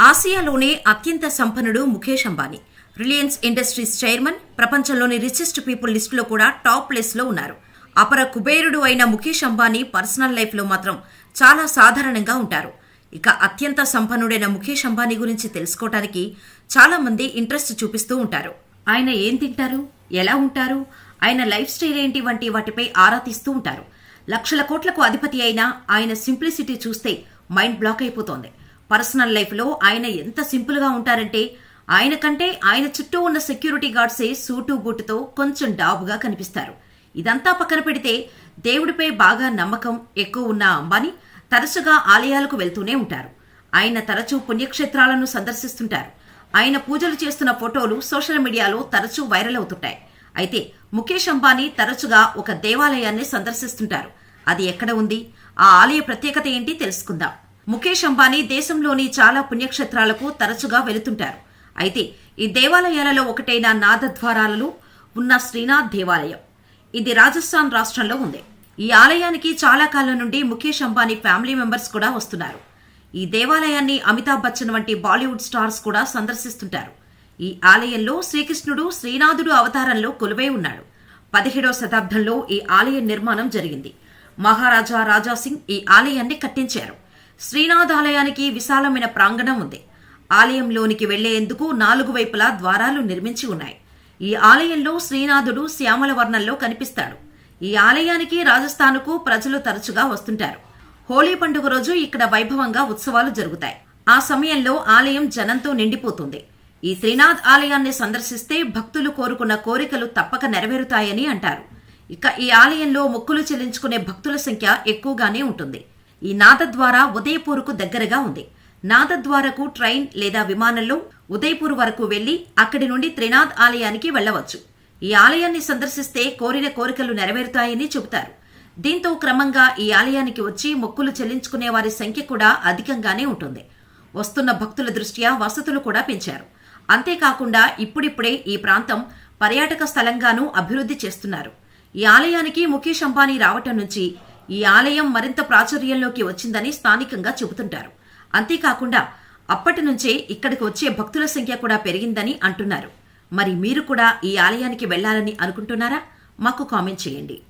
ఆసియాలోనే అత్యంత సంపన్నుడు Mukesh Ambani. Reliance Industries chairman ప్రపంచంలోని రిచెస్ట్ పీపుల్ లిస్టులో కూడా టాప్ ప్లేస్లో ఉన్నారు. అపర కుబేరుడు అయిన ముఖేష్ అంబానీ పర్సనల్ లైఫ్లో మాత్రం చాలా సాధారణంగా ఉంటారు. ఇక అత్యంత సంపన్నుడైన ముఖేష్ అంబానీ గురించి తెలుసుకోవటానికి చాలామంది ఇంట్రెస్ట్ చూపిస్తూ ఉంటారు. ఆయన ఏం తింటారు? ఎలా ఉంటారు? ఆయన లైఫ్ స్టైల్ ఏంటి? వంటి వాటిపై ఆరా తీస్తూ ఉంటారు. లక్షల కోట్లకు అధిపతి అయిన ఆయన సింప్లిసిటీ చూస్తే మైండ్ బ్లాక్ అయిపోతోంది. పర్సనల్ లైఫ్లో ఆయన ఎంత సింపుల్గా ఉంటారంటే ఆయన కంటే ఆయన చుట్టూ ఉన్న సెక్యూరిటీ గార్డ్సే సూటు బూటుతో కొంచెం డాబుగా కనిపిస్తారు. ఇదంతా పక్కన పెడితే దేవుడిపై బాగా నమ్మకం ఎక్కువ ఉన్న అంబానీ తరచుగా ఆలయాలకు వెళ్తూనే ఉంటారు. ఆయన తరచూ పుణ్యక్షేత్రాలను సందర్శిస్తుంటారు. ఆయన పూజలు చేస్తున్న ఫోటోలు సోషల్ మీడియాలో తరచూ వైరల్ అవుతుంటాయి. అయితే ముఖేష్ అంబానీ తరచుగా ఒక దేవాలయాన్ని సందర్శిస్తుంటారు. అది ఎక్కడ ఉంది? ఆ ఆలయ ప్రత్యేకత ఏంటి? తెలుసుకుందాం. ముఖేష్ అంబానీ దేశంలోని చాలా పుణ్యక్షేత్రాలకు తరచుగా వెళుతుంటారు. అయితే ఈ దేవాలయాలలో ఒకటైన నాథద్వారాలలో ఉన్న శ్రీనాథ్ దేవాలయం ఇది రాజస్థాన్ రాష్ట్రంలో ఉంది. ఈ ఆలయానికి చాలా కాలం నుండి ముఖేష్ అంబానీ ఫ్యామిలీ మెంబర్స్ కూడా వస్తున్నారు. ఈ దేవాలయాన్ని అమితాబ్ బచ్చన్ వంటి బాలీవుడ్ స్టార్స్ కూడా సందర్శిస్తుంటారు. ఈ ఆలయంలో శ్రీకృష్ణుడు శ్రీనాథుడు అవతారంలో కొలువై ఉన్నాడు. పదిహేడవ శతాబ్దంలో ఈ ఆలయ నిర్మాణం జరిగింది. మహారాజా రాజాసింగ్ ఈ ఆలయాన్ని కట్టించారు. శ్రీనాథ్ ఆలయానికి విశాలమైన ప్రాంగణం ఉంది. ఆలయంలోనికి వెళ్ళేందుకు నాలుగు వైపులా ద్వారాలు నిర్మించి ఉన్నాయి. ఈ ఆలయంలో శ్రీనాథుడు శ్యామల వర్ణంలో కనిపిస్తాడు. ఈ ఆలయానికి రాజస్థానుకు ప్రజలు తరచుగా వస్తుంటారు. హోలీ పండుగ రోజు ఇక్కడ వైభవంగా ఉత్సవాలు జరుగుతాయి. ఆ సమయంలో ఆలయం జనంతో నిండిపోతుంది. ఈ శ్రీనాథ్ ఆలయాన్ని సందర్శిస్తే భక్తులు కోరుకున్న కోరికలు తప్పక నెరవేరుతాయని అంటారు. ఇక ఈ ఆలయంలో మొక్కులు చెల్లించుకునే భక్తుల సంఖ్య ఎక్కువగానే ఉంటుంది. ఈ నాథద్వార ఉదయపూర్కు దగ్గరగా ఉంది. నాథద్వారకు ట్రైన్ లేదా విమానంలో ఉదయపూర్ వరకు వెళ్ళి అక్కడి నుండి త్రినాథ్ ఆలయానికి వెళ్ళవచ్చు ఈ ఆలయాన్ని సందర్శిస్తే కోరిన కోరికలు నెరవేరుతాయని చెబుతారు. దీంతో క్రమంగా ఈ ఆలయానికి వచ్చి మొక్కులు చెల్లించుకునే వారి సంఖ్య కూడా అధికంగానే ఉంటుంది. వస్తున్న భక్తుల దృష్ట్యా వసతులు కూడా పెంచారు. అంతేకాకుండా ఇప్పుడిప్పుడే ఈ ప్రాంతం పర్యాటక స్థలంగానూ అభివృద్ధి చేస్తున్నారు. ఈ ఆలయానికి ముఖేష్ అంబానీ రావటం నుంచి ఈ ఆలయం మరింత ప్రాచుర్యంలోకి వచ్చిందని స్థానికంగా చెబుతుంటారు. అంతేకాకుండా అప్పటి నుంచే ఇక్కడికి వచ్చే భక్తుల సంఖ్య కూడా పెరిగిందని అంటున్నారు. మరి మీరు కూడా ఈ ఆలయానికి వెళ్ళాలని అనుకుంటున్నారా? మాకు కామెంట్ చేయండి.